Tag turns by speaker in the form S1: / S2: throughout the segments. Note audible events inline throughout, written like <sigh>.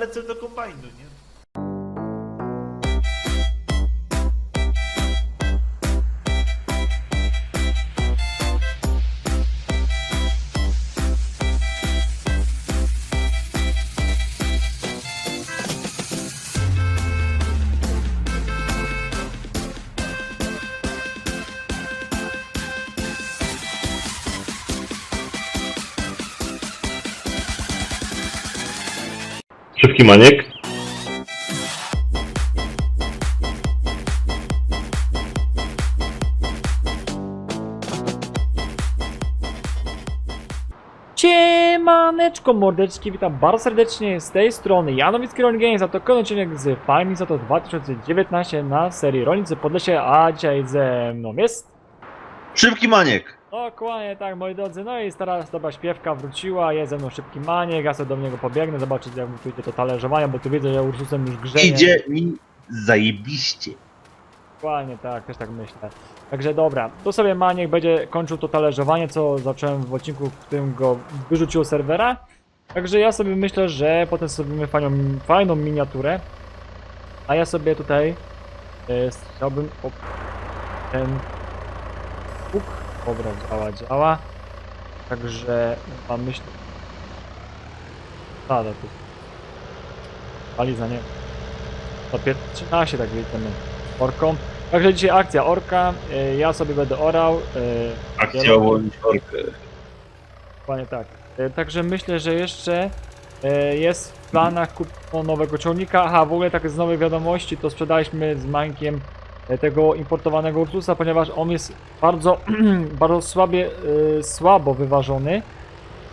S1: lecę do kombajnu, nie?
S2: Szybki maniek.
S3: Siemaneczko mordeczki, witam bardzo serdecznie z tej strony Janowicki Rolling Games, a to kolejny odcinek z Farming Sato 2019 na serii Rolnicy Podlesie, a dzisiaj ze mną jest...
S1: Szybki maniek!
S3: Dokładnie tak moi drodzy, no i stara dobra śpiewka wróciła, jest ze mną szybki maniek, ja sobie do niego pobiegnę, zobaczyć jak mu tu idzie to talerzowanie, bo tu widzę, że Ursusem już grzeje.
S1: Idzie mi zajebiście.
S3: Dokładnie tak, też tak myślę. Także dobra, tu sobie Maniek będzie kończył to talerzowanie, co zacząłem w odcinku, w którym go wyrzuciło serwera. Także ja sobie myślę, że potem zrobimy fajną, fajną miniaturę. A ja sobie tutaj e, chciałbym op, ten huk. Dobra, działa, działa. Także mam myśl. Pada tu. Paliza nie. Papier 13 tak widzimy. Orką. Także dzisiaj akcja orka. e, Ja sobie będę orał. e,
S1: Akcja
S3: Zielony.
S1: uwolnić orkę.
S3: Dokładnie tak. E, Także myślę, że jeszcze e, jest w planach kupno nowego ciągnika. Aha, w ogóle tak z nowej wiadomości to sprzedaliśmy z Mańkiem tego importowanego Ursusa, ponieważ on jest bardzo, <clears throat> bardzo słabie, e, słabo wyważony.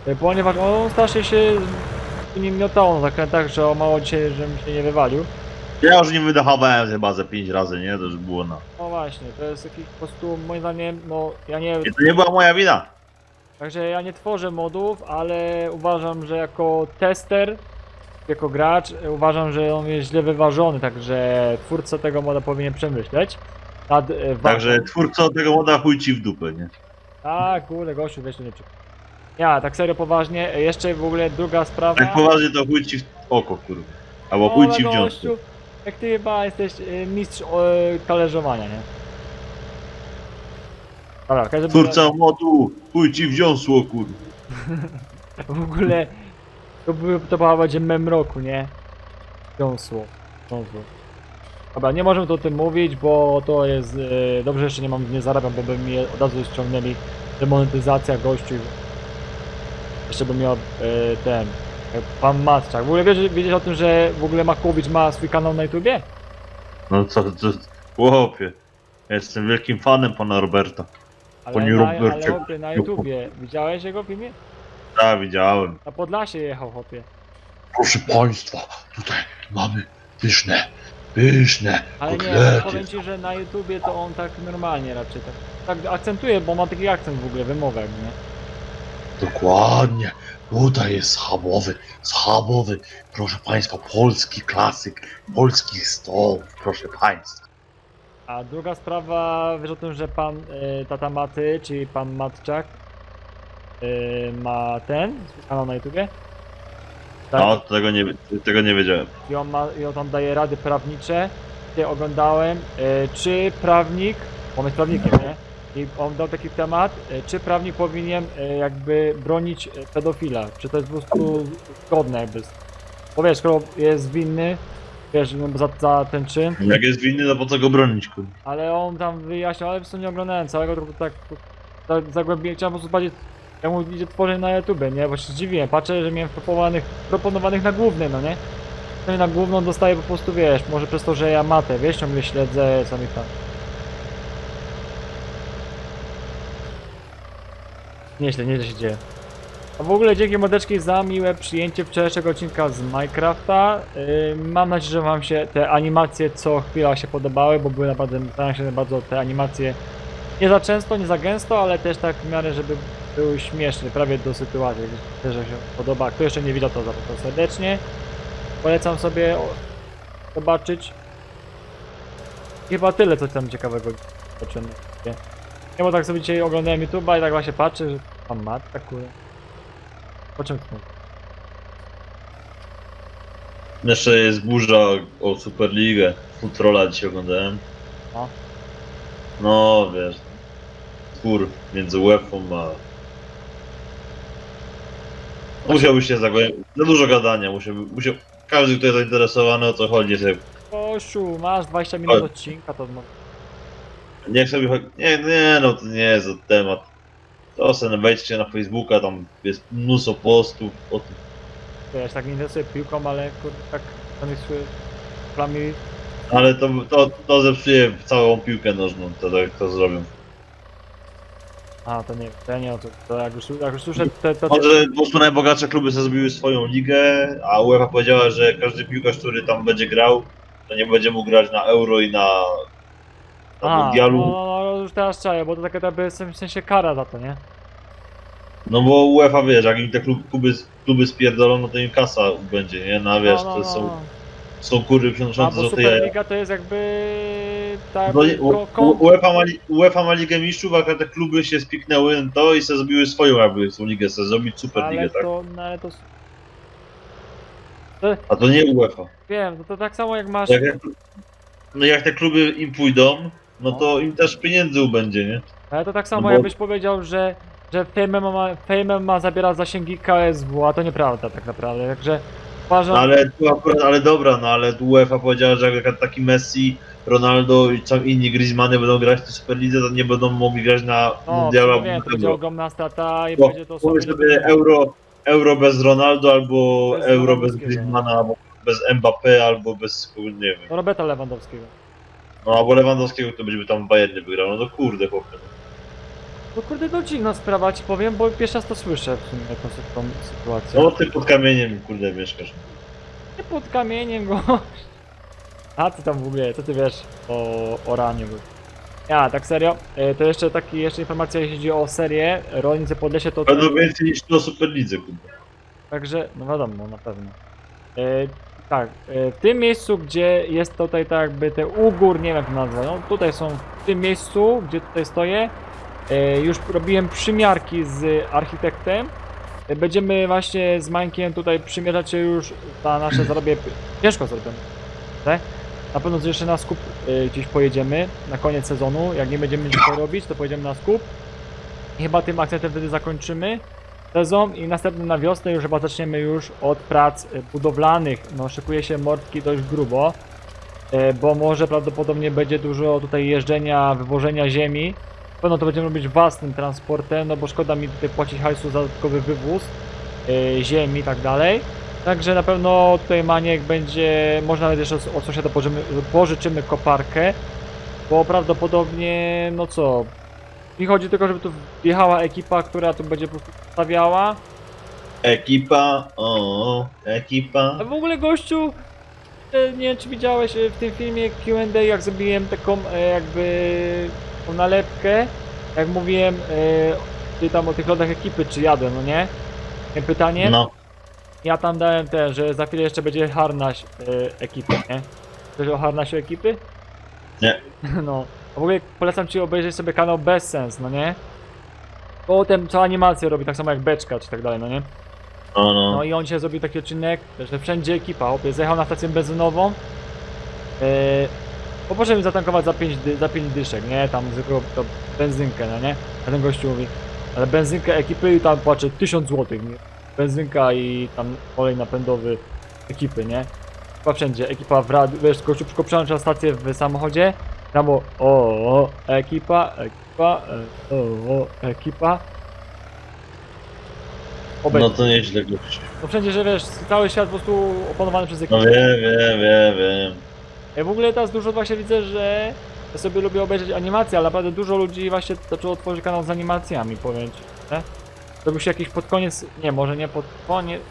S3: e, Ponieważ on strasznie się nim miotało na zakrętach, że o mało dzisiaj, żebym się nie wywalił.
S1: Ja już nie wydechowałem chyba ze 5 razy, nie? To już było na...
S3: No właśnie, to jest jakiś po prostu moim zdaniem, no ja nie
S1: I to nie była moja wina.
S3: Także ja nie tworzę modów, ale uważam, że jako tester, jako gracz, e, uważam, że on jest źle wyważony, także twórca tego moda powinien przemyśleć. Nad, e.
S1: Także twórca tego moda chuj ci w dupę, nie?
S3: A kurde, gościu, tu nie przy... Ja, tak serio poważnie, e, jeszcze w ogóle druga sprawa.
S1: Tak poważnie to chuj ci w oko, kurwa. Albo chuj ci w dziąsku.
S3: Jak ty chyba jesteś mistrz talerzowania, nie? Dobra,
S1: Twórca modu, chuj ci w dziąsło, kurwa. <laughs>
S3: W ogóle to, by, to chyba będzie mem roku, nie? Wiązło. Wiązło. Dobra, nie możemy tu o tym mówić, bo to jest... E, dobrze, jeszcze nie mam, nie zarabiam, bo by mi od razu ściągnęli demonetyzacja gościu. Jeszcze bym miał e, ten... E, pan Matczak. W ogóle wiesz, wiedzieć o tym, że w ogóle Makłowicz ma swój kanał na YouTubie?
S1: No co, co, chłopie. Jestem wielkim fanem pana Roberta.
S3: Ale
S1: Panie
S3: na, ale
S1: Robercie.
S3: chłopie, na YouTubie. Widziałeś jego filmie?
S1: Tak, widziałem.
S3: Na Podlasie jechał, chłopie.
S4: Proszę Państwa, tutaj mamy pyszne, pyszne
S3: Ale nie,
S4: kotlety.
S3: powiem ci, że na YouTubie to on tak normalnie raczej tak, tak akcentuje, bo ma taki akcent w ogóle, wymowę, jakby, nie?
S4: Dokładnie. Tutaj jest schabowy, schabowy. Proszę Państwa, polski klasyk, polskich stołów, proszę Państwa.
S3: A druga sprawa, wiesz o tym, że pan y, tata Maty, czyli pan Matczak y, ma ten, kanał na YouTubie? Tak?
S1: No, tego nie, tego nie wiedziałem.
S3: I on, ma, I on tam daje rady prawnicze. Ja oglądałem, y, czy prawnik, on jest prawnikiem, nie? I on dał taki temat, y, czy prawnik powinien y, jakby bronić y, pedofila, czy to jest po prostu zgodne jakby. z- Bo wiesz, skoro jest winny, wiesz, no, za, za ten czyn,
S1: Jak jest winny, to po co go bronić, kurwa?
S3: ale on tam wyjaśniał, ale w sumie nie oglądałem całego, tylko tak, tak zagłębiłem, chciałem po prostu bardziej, jak mu idzie tworzenie na YouTube, nie? Bo się patrzę, że miałem proponowanych, proponowanych na główny, no nie? No i na główną dostaję po prostu, wiesz, może przez to, że ja matę, wiesz, ciągle śledzę, co mi tam. Nieźle, nieźle się dzieje. A w ogóle dzięki mordeczki za miłe przyjęcie wczorajszego odcinka z Minecrafta. Yy, mam nadzieję, że wam się te animacje co chwila się podobały, bo były naprawdę, się bardzo te animacje nie za często, nie za gęsto, ale też tak w miarę, żeby były śmieszne, prawie do sytuacji. Też się podoba. Kto jeszcze nie widział, to zapraszam serdecznie. Polecam sobie zobaczyć. Chyba tyle, co tam ciekawego zobaczymy. Nie, Nie, bo tak sobie dzisiaj oglądałem YouTube'a i tak właśnie patrzę, że tam matka, kurde. Po czym to?
S1: Jeszcze jest burza o Superligę. Futrola dzisiaj oglądałem.
S3: No.
S1: No wiesz. Spór między UEFA a... Musiałby się zagłębić. Za dużo gadania. Musiałby, musiał... Każdy, kto jest zainteresowany o co chodzi, sobie...
S3: Kościół, masz 20 minut odcinka, to no,
S1: niech sobie chodzi. Nie, nie, no to nie jest temat. To sobie wejdźcie na Facebooka, tam jest mnóstwo postów o tym.
S3: wiesz, tak nie interesuje piłką, ale kurde, tak zamysły plami.
S1: Ale to, to, to zepsuje całą piłkę nożną, to tak to zrobią.
S3: A, to nie, to ja nie, to, to jak już, jak już słyszę te, to,
S1: Może po prostu najbogatsze kluby sobie zrobiły swoją ligę, a UEFA powiedziała, że każdy piłkarz, który tam będzie grał, to nie będzie mógł grać na Euro i na, na
S3: A, no,
S1: Mundialu.
S3: no, no, już teraz czaję, bo to taka jakby w sensie kara za to, nie?
S1: No bo UEFA wiesz, jak im te klub, kluby, kluby spierdolą, no to im kasa będzie, nie? No wiesz,
S3: no, no,
S1: to
S3: no,
S1: są,
S3: no.
S1: są kury
S3: A,
S1: przynoszące
S3: bo
S1: złote jaja.
S3: Superliga to jest jakby... Tak,
S1: No, UEFA, ma, UEFA ma Ligę Mistrzów, a te kluby się spiknęły na to i sobie zrobiły swoją jakby tą ligę, sobie zrobić Superligę,
S3: ale
S1: tak?
S3: to, no, ale to...
S1: A to nie UEFA.
S3: Wiem, no to tak samo jak masz...
S1: Jak, no jak te kluby im pójdą, no
S3: No.
S1: to im też pieniędzy ubędzie, nie?
S3: Ale to tak samo
S1: No bo-
S3: jakbyś powiedział, że, że Fame ma, Fame ma zabiera zasięgi KSW, a to nieprawda tak naprawdę, także uważam...
S1: No ale ale dobra, no ale UEFA powiedziała, że jak taki Messi, Ronaldo i tam inni Griezmanny będą grać w Superlidze, to nie będą mogli grać na
S3: no,
S1: Mundialu
S3: no
S1: albo
S3: wiem,
S1: na
S3: to będzie
S1: Euro.
S3: ogromna strata i
S1: Bo
S3: będzie to sobie...
S1: sobie euro, euro bez Ronaldo, albo
S3: Bez
S1: euro bez. Griezmana, albo bez Mbappé, albo bez, nie wiem.
S3: Roberta Lewandowskiego.
S1: No albo Lewandowskiego, to będzie tam Bayernie wygrał, no to kurde chłopie. no.
S3: Kurde, to dziwna sprawa ci powiem, bo pierwszy raz to słyszę w sumie tą sytuację.
S1: No ty pod kamieniem kurde mieszkasz.
S3: Nie pod kamieniem <laughs> go. A ty tam w ogóle, co ty wiesz o, o ranie? Bo... Ja, tak serio, e, to jeszcze taki, jeszcze informacja jeśli chodzi o serię, Rolnicy Podlesie to...
S1: Będą więcej niż to Superlidze, kurde.
S3: Także, no wiadomo, na pewno. E, tak, e, w tym miejscu, gdzie jest tutaj tak jakby te ugór, nie wiem jak to nazwać, no tutaj są, w tym miejscu, gdzie tutaj stoję, e, już robiłem przymiarki z architektem. E, Będziemy właśnie z Mańkiem tutaj przymierzać się już na nasze zarobie, ciężko zrobione, tak? Na pewno jeszcze na skup e, gdzieś pojedziemy na koniec sezonu, jak nie będziemy nic robić, to pojedziemy na skup. I chyba tym akcentem wtedy zakończymy sezon i następny na wiosnę już chyba zaczniemy już od prac e, budowlanych. No szykuje się mordki dość grubo, e, bo może prawdopodobnie będzie dużo tutaj jeżdżenia, wywożenia ziemi. Pewno to będziemy robić własnym transportem, no bo szkoda mi tutaj płacić hajsu za dodatkowy wywóz ziemi i tak dalej. Także na pewno tutaj Maniek będzie, może nawet jeszcze od sąsiada pożyczymy, pożyczymy koparkę, bo prawdopodobnie, no co, mi chodzi tylko, żeby tu wjechała ekipa, która tu będzie po prostu stawiała.
S1: Ekipa, o, ekipa.
S3: A w ogóle gościu, e, nie wiem czy widziałeś e, w tym filmie Q&A, jak zrobiłem taką e, jakby tą nalepkę, jak mówiłem e, ty tam o tych lodach ekipy, czy jadłem, no nie? Miałem Pytanie,
S1: No,
S3: ja tam dałem ten, że za chwilę jeszcze będzie harnaś e, ekipy, nie? Coś o harnasiu ekipy?
S1: Nie. <laughs>
S3: No, a w ogóle polecam ci obejrzeć sobie kanał Bez Sens, no nie? Potem cała animację robi, tak samo jak Beczka, czy tak dalej, no nie?
S1: no, no.
S3: No i on dzisiaj zrobił taki odcinek, że wszędzie ekipa, opie, zajechał na stację benzynową. Yy, poproszę mi zatankować za 5, dy, za 5 dyszek, nie? Tam zwykłą to benzynkę, no nie? A ten gościu mówi, ale benzynkę ekipy i tam płaczę 1000 zł, nie? Benzynka i tam olej napędowy ekipy, nie? Chyba wszędzie, ekipa w radiu, wiesz, tylko przełącza stację w samochodzie, tam o, o, ekipa, ekipa, o, o, ekipa. Obecnie.
S1: No to nieźle gość.
S3: No wszędzie, że wiesz, cały świat po prostu opanowany przez ekipę.
S1: No wiem, wiem, wiem, wiem.
S3: Ja w ogóle teraz dużo właśnie widzę, że ja sobie lubię obejrzeć animacje, ale naprawdę dużo ludzi właśnie zaczęło tworzyć kanał z animacjami, powiem ci, nie? Zrobił się jakiś pod koniec, nie, może nie pod koniec...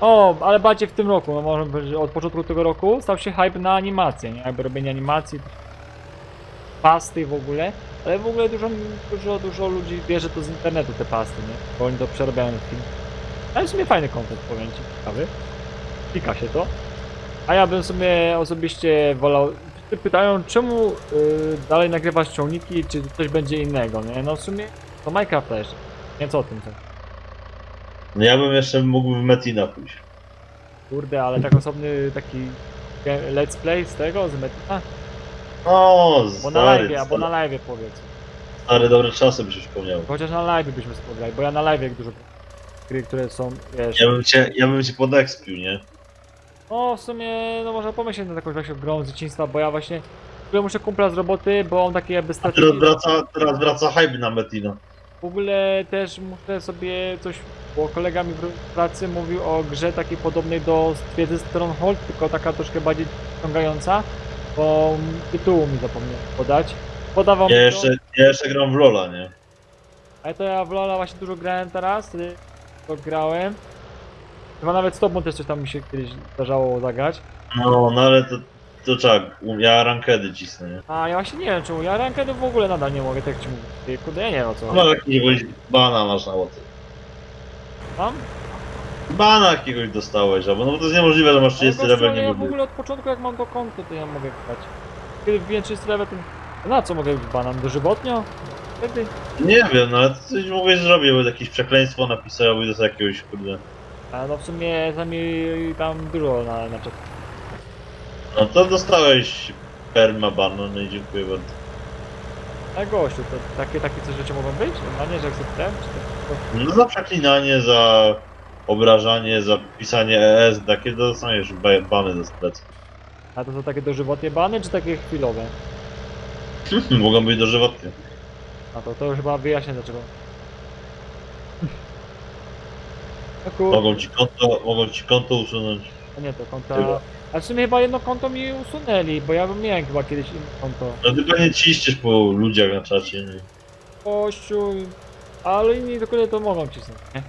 S3: O, ale bardziej w tym roku, no może od początku tego roku stał się hype na animacje, nie? Jakby robienie animacji, pasty w ogóle, ale w ogóle dużo, dużo, dużo ludzi bierze to z internetu te pasty, nie? Bo oni to przerabiają w film. Ale w sumie fajny content, powiem ci, ciekawy. Klika się to. A ja bym sobie osobiście wolał. Pytają, czemu y, dalej nagrywać ciągniki, czy coś będzie innego, nie? No w sumie to Minecrafta jeszcze. Nie co o tym co.
S1: No ja bym jeszcze mógł w Metina pójść.
S3: Kurde, ale tak osobny taki let's play z tego, z Metina?
S1: No,
S3: Bo na
S1: stary,
S3: live, albo na live powiedz.
S1: stare dobre czasy by się przypomniały.
S3: Chociaż na live byśmy spotkali, bo ja na live dużo gry, które są, wiesz...
S1: Ja bym cię, ja bym cię podekspił, nie?
S3: No w sumie, no można pomyśleć nad jakąś właśnie grą z dzieciństwa, bo ja właśnie... Muszę kumpla z roboty, bo on taki jakby
S1: teraz wraca, teraz wraca hype na Metina.
S3: W ogóle też muszę sobie coś, bo kolega mi w pracy mówił o grze takiej podobnej do Twierdzy Stronghold, tylko taka troszkę bardziej ciągająca, bo tytułu mi zapomniałem podać. Podawał
S1: Ja
S3: mi
S1: jeszcze, ja jeszcze gram w Lola, nie?
S3: ale to ja w Lola właśnie dużo grałem teraz, wtedy to grałem. Chyba nawet z tobą też coś tam mi się kiedyś zdarzało zagrać.
S1: No, no ale to, to trzeba, ja rankedy cisnę, nie?
S3: A ja właśnie nie wiem czemu, ja rankedu w ogóle nadal nie mogę, tak ci mówię. Ty, Kurde, ja nie wiem o co.
S1: No jakiegoś bana masz na łoty.
S3: Mam?
S1: Bana jakiegoś dostałeś, albo no bo to jest niemożliwe, że masz 30
S3: Ale gościu,
S1: level, nie
S3: ja w ogóle od początku jak mam to konto, to ja mogę grać. Kiedy wbiję 30 level, to na co mogę być banan? Dożywotnio? Wtedy?
S1: Nie wiem, no ale coś mogłeś zrobić, bo jakieś przekleństwo napisał i do jakiegoś, kurde.
S3: A no w sumie sami tam dużo na, na czat.
S1: No to dostałeś permaban, no i dziękuję bardzo.
S3: Ale gościu, to takie, takie coś rzeczy mogą być? Normalnie, że akceptowałem? Czy to...
S1: No za przeklinanie, za obrażanie, za pisanie ES, takie dostaniesz ba- bany do sklepu.
S3: A to są takie dożywotnie bany, czy takie chwilowe? <laughs>
S1: Mogą być dożywotnie.
S3: A to, to już chyba wyjaśnię dlaczego. <laughs> No kur...
S1: Mogą ci konto, mogą ci konto usunąć.
S3: A nie, to konta...
S1: Chyba.
S3: A w sumie chyba jedno konto mi usunęli, bo ja miałem chyba kiedyś inne konto.
S1: No ty pewnie ciścisz po ludziach na czacie. Nie?
S3: Kościół, ale inni tylko to mogą cisnąć, nie?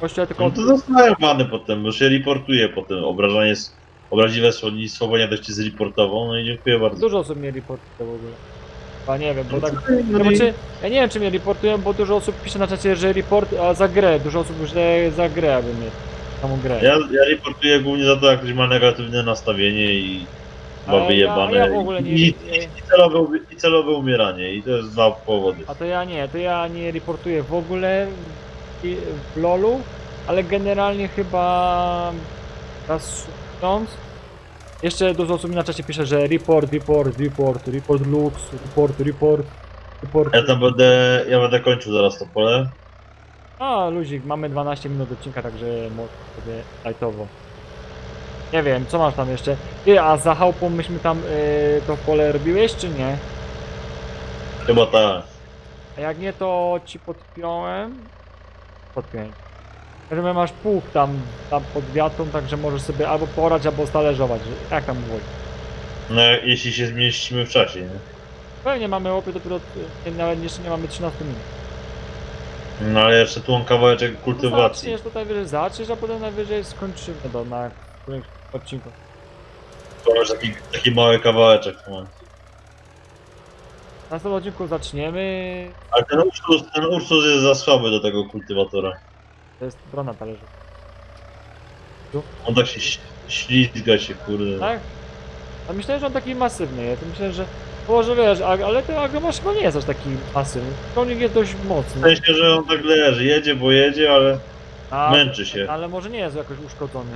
S3: Kościół ja tylko...
S1: No to dostają bany potem, bo się reportuje potem. Obrażanie, s- obraźliwe nie też ci zreportował, no i dziękuję bardzo.
S3: Dużo osób mnie reportuje w ogóle. A nie wiem, bo tak...
S1: No
S3: No,
S1: i-
S3: czy, ja nie wiem czy mnie reportują, bo dużo osób pisze na czacie, że report a za grę, dużo osób że za grę aby mnie, samą grę.
S1: Ja, ja reportuję głównie za to, jak ktoś ma negatywne nastawienie i ma
S3: ja-
S1: wyjebane.
S3: ja w ogóle nie-
S1: I, i, i, celowe, ubi- I celowe umieranie. I to jest dwa powody.
S3: A to ja nie, to ja nie reportuję w ogóle w, w LoLu, ale generalnie chyba raz miesiąc. Jeszcze dużo osób mi na czacie pisze, że report, report, report, report looks, report, report, report.
S1: Ja tam będę, ja będę kończył zaraz to pole.
S3: A, luzik, mamy 12 minut odcinka, także może sobie lightowo. Nie wiem, co masz tam jeszcze? Ty, a za chałupą myśmy tam y, to pole robiłeś, czy nie?
S1: Chyba tak.
S3: A jak nie, to ci podpiąłem. Podpiąłem. Że masz pług tam, tam pod wiatą, także możesz sobie albo porać, albo stależować. Jak tam woli.
S1: No jeśli się zmieścimy w czasie, nie?
S3: Pewnie mamy łopy dopiero, nawet jeszcze nie mamy 13 minut.
S1: No ale jeszcze tu mam kawałeczek
S3: No
S1: kultywacji.
S3: Zaczniesz to najwyżej zaczniesz, a potem najwyżej skończymy to na którymś odcinku.
S1: To masz taki, taki mały kawałeczek. No.
S3: Na następnym odcinku zaczniemy.
S1: Ale ten Ursus, ten Ursus jest za słaby do tego kultywatora.
S3: To jest brona talerzu.
S1: On tak się ś- ślizga się, kurde.
S3: Tak? A myślałem, że on taki masywny jest. Myślę, że. Może wiesz, a- ale ten agromasz chyba nie jest aż taki masywny. Konik jest dość
S1: W
S3: mocny.
S1: sensie, że on tak leży, jedzie, bo jedzie, ale
S3: A,
S1: męczy się.
S3: ale może nie jest jakoś uszkodzony.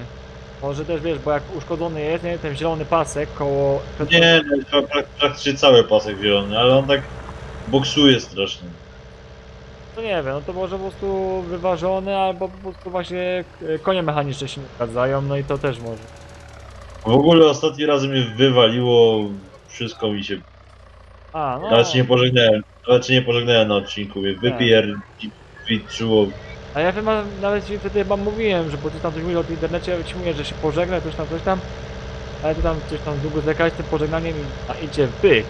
S3: Może też wiesz, bo jak uszkodzony jest, nie, ten zielony pasek koło.
S1: Nie, no, to prak- praktycznie cały pasek zielony, ale on tak boksuje strasznie.
S3: To nie wiem, no to może po prostu wyważony, albo po prostu właśnie e, konie mechaniczne się nie zgadzają, no i to też może.
S1: W ogóle ostatni raz mnie wywaliło, wszystko mi się...
S3: A, no.
S1: Nawet się nie pożegnałem, nawet się nie pożegnałem na odcinku, mnie wypierdziło.
S3: A ja chyba nawet ci wtedy chyba mówiłem, że bo ty tam coś mówił o tym internecie, ja ci mówię, że się pożegna, coś tam, coś tam. Ale ty tam coś tam długo zwlekałeś z tym pożegnaniem i a idzie w byk.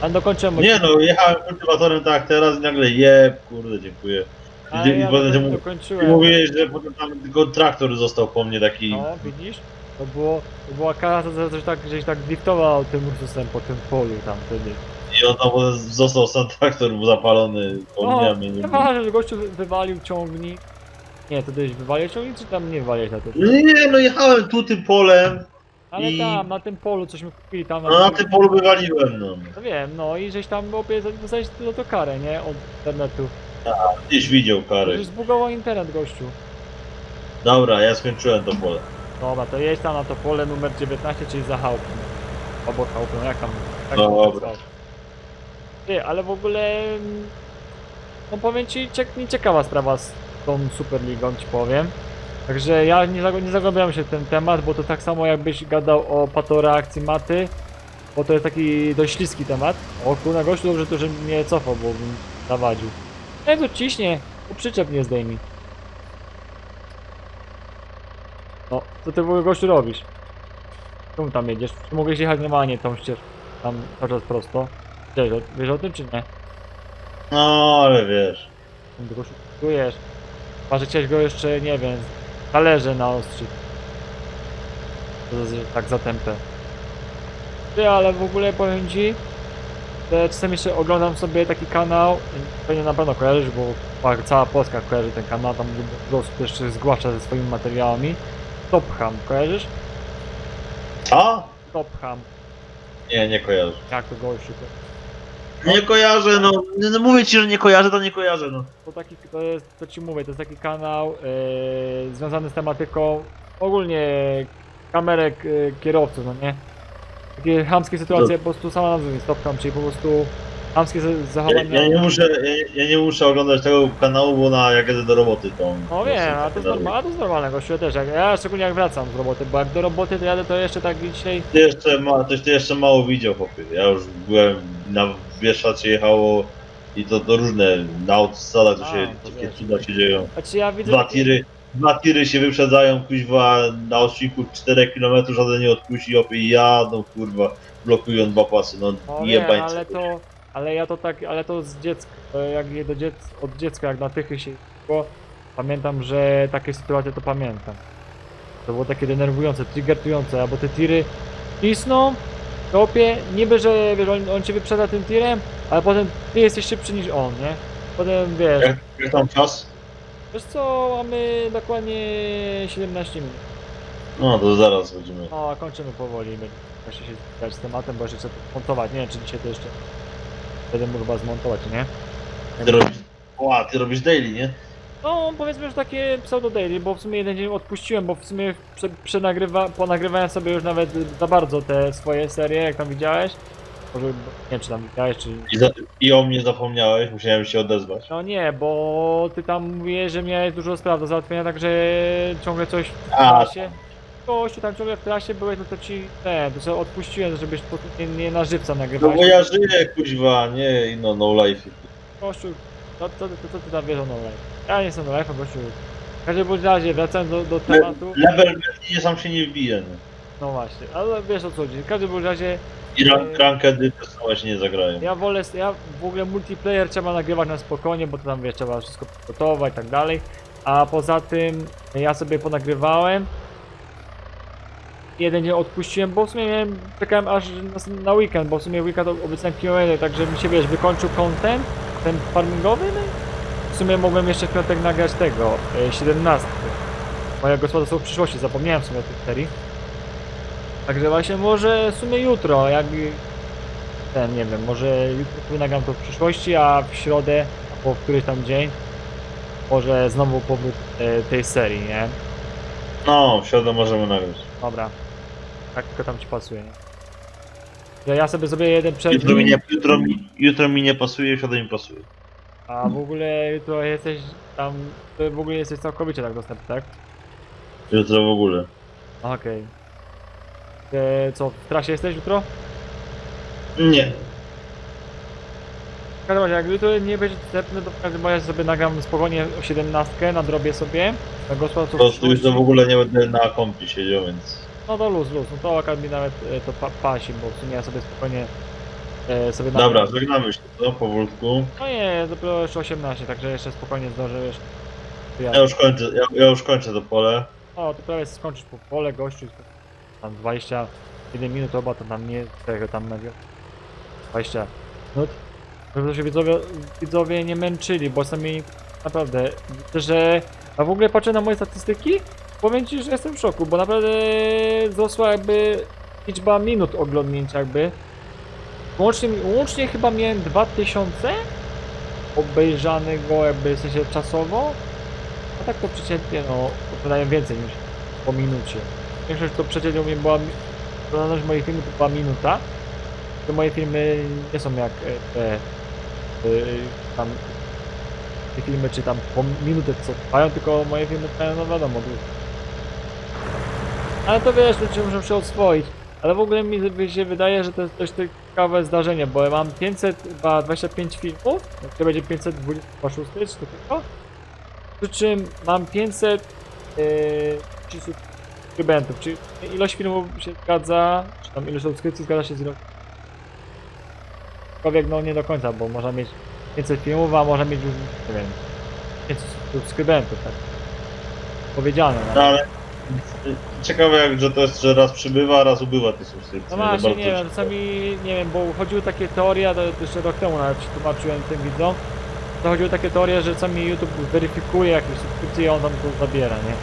S3: A dokończyłem
S1: Nie no, jechałem kultywatorem tak teraz i nagle jeb, kurde, dziękuję.
S3: A
S1: I, i
S3: ja
S1: potem mu- ty
S3: dokończyłem.
S1: mówiłeś, że potem tam tylko traktor został po mnie taki...
S3: No, widzisz? To było, to była kara za coś tak, żeś tak driftował tym Ursusem po tym polu tam wtedy.
S1: I on tam został sam traktor zapalony,
S3: O,
S1: pomniamy.
S3: nie ważne, że gościu wy- wywalił ciągnik. Nie, to gdzieś wywalił ciągnik, czy tam nie wywaliłeś na to?
S1: Nie, no jechałem tu tym polem,
S3: Ale
S1: I-
S3: tam, na tym polu cośmy kupili tam.
S1: no na tym polu wywaliłem, no.
S3: No wiem, no i żeś tam opie dostałeś za to karę, nie? Od internetu.
S1: Gdzieś widział karę.
S3: Żeś zbugował internet, gościu.
S1: Dobra, ja skończyłem to pole.
S3: Dobra, to jedź tam na to pole numer 19, czyli za chałupą. Obok chałupy, no jak tam? Jak
S1: Dobra.
S3: Ty, ale w ogóle... mm, No powiem ci, ciek nie ciekawa sprawa z tą Superligą, ci powiem. Także ja nie, zag- nie zagłębiam się w ten temat, bo to tak samo jakbyś gadał o patoreakcji maty, bo to jest taki dość śliski temat. O kurna gościu, dobrze to, że mnie cofał, bo bym zawadził. Nie, to ciśnie, to przyczep nie zdejmij. No, co ty w ogóle gościu robisz? Czemu tam jedziesz? Czy mogłeś jechać normalnie tą ścieżką? Tam cały czas prosto. Wiesz, o- wiesz o tym czy nie?
S1: No, ale wiesz.
S3: Tam Tylko szukujesz. Chyba, że chciałeś go jeszcze, nie wiem, talerze na ostrzyk. To jest tak za tempę. Ty, ale w ogóle powiem ci, że czasem jeszcze oglądam sobie taki kanał, pewnie na pewno kojarzysz, bo cała Polska kojarzy ten kanał, tam dużo osób jeszcze zgłasza ze swoimi materiałami. Topham, kojarzysz?
S1: Co?
S3: Topham,
S1: Nie, nie kojarzę.
S3: jak to gościu, to,
S1: Nie kojarzę, no. no, no mówię ci, że nie kojarzę, to nie kojarzę, no.
S3: to taki, to jest, to ci mówię, to jest taki kanał yy, związany z tematyką ogólnie kamerek yy, kierowców, no nie? Takie chamskie sytuacje, po prostu sama nazwa jest Topham, czyli po prostu chamskie za-
S1: Ja, ja nie muszę, ja, ja nie muszę oglądać tego kanału, bo na jak jedę do roboty to...
S3: No wiem, a to jest normalne, a to jest normalne, gościu, ja też, jak, ja szczególnie jak wracam z roboty, bo jak do roboty to jadę, to jeszcze tak dzisiaj,
S1: Ty jeszcze, ma, ty, ty jeszcze mało widział, chłopie. Ja już byłem na Bieszczacie jechało i to, to różne, na autostradach to się, takie cuda się dzieją.
S3: znaczy ja widzę...
S1: Dwa tiry, dwa tiry się wyprzedzają, kuźwa, na odcinku 4 km, żaden nie odpuści, opie i jadą, kurwa, blokują dwa pasy, no
S3: No
S1: jebańce.
S3: ale to, ale ja to tak, ale to z dziecka, jak je do dziec, od dziecka, jak na tychy się było, pamiętam, że takie sytuacje to pamiętam. To było takie denerwujące, triggertujące, bo te tiry cisną, topie, niby, że wiesz, on, on cię wyprzeda tym tirem, ale potem ty jesteś szybszy niż on, nie? Potem wiesz,
S1: Jak, tam czas?
S3: wiesz co, mamy dokładnie 17 minut.
S1: No to zaraz będziemy.
S3: No, kończymy powoli, właśnie się zgadzać z tematem, bo jeszcze chcę to montować, nie wiem, czy dzisiaj to jeszcze będę mógł chyba zmontować, nie?
S1: Ty robisz, o, ty robisz daily, nie?
S3: No, powiedzmy, że takie pseudo daily, bo w sumie jeden dzień odpuściłem, bo w sumie prze, przenagrywa, ponagrywałem sobie już nawet za bardzo te swoje serie, jak tam widziałeś. Może, nie wiem, czy tam widziałeś, czy...
S1: I, za, I o mnie zapomniałeś, musiałem się odezwać.
S3: No nie, bo ty tam mówiłeś, że miałeś dużo spraw do załatwienia, także ciągle coś w
S1: A.
S3: trasie. Gościu, tam ciągle w trasie byłeś, no to ci, ten, to sobie odpuściłem, żebyś po nie, nie na żywca
S1: No
S3: nagrywałeś.
S1: bo ja żyję, kuźwa, nie, i no, no life.
S3: Gościu, to, to, to, co ty tam wiesz o no life? Ja nie jestem no life, gościu. W każdym bądź razie, wracając do, do tematu,
S1: level nie sam się nie wbije, no.
S3: no właśnie, ale wiesz o co chodzi. W każdym bądź razie,
S1: I rank, rankedy też same się nie zagrają.
S3: ja wolę, ja w ogóle multiplayer trzeba nagrywać na spokojnie, bo to tam wiesz, trzeba wszystko przygotować i tak dalej. A poza tym, ja sobie ponagrywałem. Jeden dzień odpuściłem, bo w sumie miałem, czekałem aż na, weekend, bo w sumie weekend obiecałem Q&A, także mi się wiesz, wykończył content, ten farmingowy, no i w sumie mogłem jeszcze w piątek nagrać tego, e, 17. Moja gospodarstwo w przyszłości, zapomniałem w sumie o tej serii. Także właśnie może w sumie jutro, jak ten, nie wiem, może jutro nagram to w przyszłości, a w środę, albo w któryś tam dzień, może znowu powrót e, tej serii, nie?
S1: No, w środę możemy nagrać.
S3: Dobra. Tak tylko tam ci pasuje, nie? Że ja sobie zrobię jeden
S1: Jutro mi, nie, jutro, mi, jutro mi nie pasuje, środę mi pasuje.
S3: a w ogóle jutro jesteś tam, to w ogóle jesteś całkowicie tak dostępny, tak?
S1: Jutro w ogóle.
S3: Okej. E, Co, w trasie jesteś jutro?
S1: Nie.
S3: W każdym razie, jak jutro nie będzie dostępny, to w każdym razie sobie nagram spokojnie o 17, nadrobię sobie na gospodarstwo
S1: Po prostu jutro w ogóle nie będę na kompie siedział, więc...
S3: No to luz, luz, no to akurat mi nawet e, to pa pasi, bo w sumie ja sobie spokojnie e, sobie
S1: Dobra,
S3: nagram.
S1: żegnamy się, to powolutku.
S3: No nie, dopiero jeszcze 18, także jeszcze spokojnie zdążę jeszcze.
S1: Ja już kończę, ja, ja już kończę to pole.
S3: O, to prawie skończysz po pole gościu, tam 21 minut, oba to tam nie, tego tam na 20 minut. Żeby się widzowie, widzowie nie męczyli, bo sami naprawdę, że... A w ogóle patrzę na moje statystyki, powiem ci, że jestem w szoku, bo naprawdę wzrosła jakby liczba minut oglądnięcia jakby. Łącznie, łącznie chyba miałem 2000 obejrzanego jakby w sensie czasowo, a tak to przeciętnie no wydaje więcej niż po minucie. większość to przecież u mnie była, oglądalność moich filmów to była minuta. To moje filmy nie są jak e, te, e, tam, te filmy, czy tam po minutę co trwają, tylko moje filmy trwają, no wiadomo. Ale to wiesz, ludzie muszą się oswoić. Ale w ogóle mi się wydaje, że to jest dość ciekawe zdarzenie, bo ja mam 525 filmów, to będzie 526 czy to tylko? Przy czym mam 500 yy, subskrybentów, czyli ilość filmów się zgadza, czy tam ilość subskrypcji zgadza się z ilością. Aczkolwiek no nie do końca, bo można mieć 500 filmów, a można mieć już, nie wiem, 500 subskrybentów, tak. Powiedziane.
S1: No
S3: No.
S1: ale ciekawe jak, że to jest, że raz przybywa, raz ubywa tych subskrypcji.
S3: No
S1: To
S3: właśnie, nie wiem, czasami, nie wiem, bo chodziły takie teorie, to jeszcze rok temu nawet tłumaczyłem tym widzom, to chodziły takie teorie, że czasami YouTube weryfikuje jakieś subskrypcje i on tam to zabiera, nie?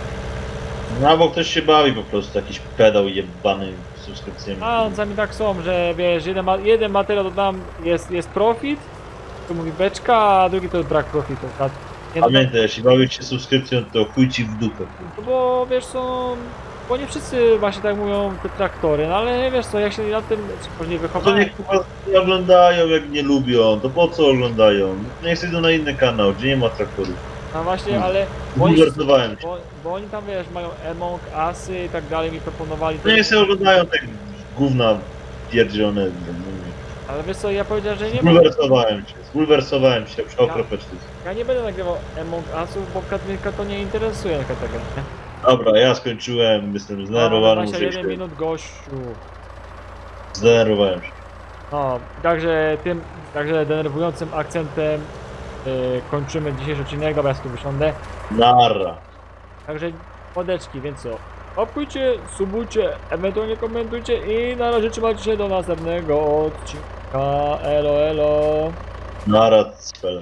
S1: No bo ktoś się bawi po prostu, jakiś pedał jebany subskrypcjami.
S3: A on czasami tak są, że wiesz, jeden, ma, jeden materiał dodam, jest, jest profit, tu mówi beczka, a drugi to jest brak profitu. Tak? Nie, no,
S1: Pamiętaj, jeśli bawisz się subskrypcją, to chuj ci w dupę.
S3: no bo wiesz są, bo nie wszyscy właśnie tak mówią te traktory, no ale wiesz co, jak się na tym czy później
S1: To
S3: wychowałem,
S1: niech chyba nie oglądają, jak nie lubią, to po co oglądają? Niech idą na inny kanał, gdzie nie ma traktorów.
S3: no właśnie, ale bo oni,
S1: Bulwersowałem się.
S3: bo, bo oni tam wiesz, mają Among Usy i tak dalej, mi proponowali,
S1: To niech sobie oglądają te gówna pierdzione.
S3: Ale wiesz co, ja powiedziałem, że nie ma,
S1: Zbulwersowałem się, zbulwersowałem się, przy okropeczny.
S3: ja nie będę nagrywał Among Usów, bo Katrinka to nie interesuje na kategorię.
S1: Dobra, ja skończyłem, jestem zdenerwowany, muszę
S3: 21
S1: iść.
S3: minut gościu.
S1: Zdenerwowałem się.
S3: No, także tym, także denerwującym akcentem yy, kończymy dzisiejszy odcinek, dobra, ja sobie wysiądę.
S1: Nara.
S3: Także podeczki, więc co? Łapkujcie, subujcie, ewentualnie komentujcie i na razie trzymajcie się do następnego odcinka. Elo, elo.
S1: Nara, spele.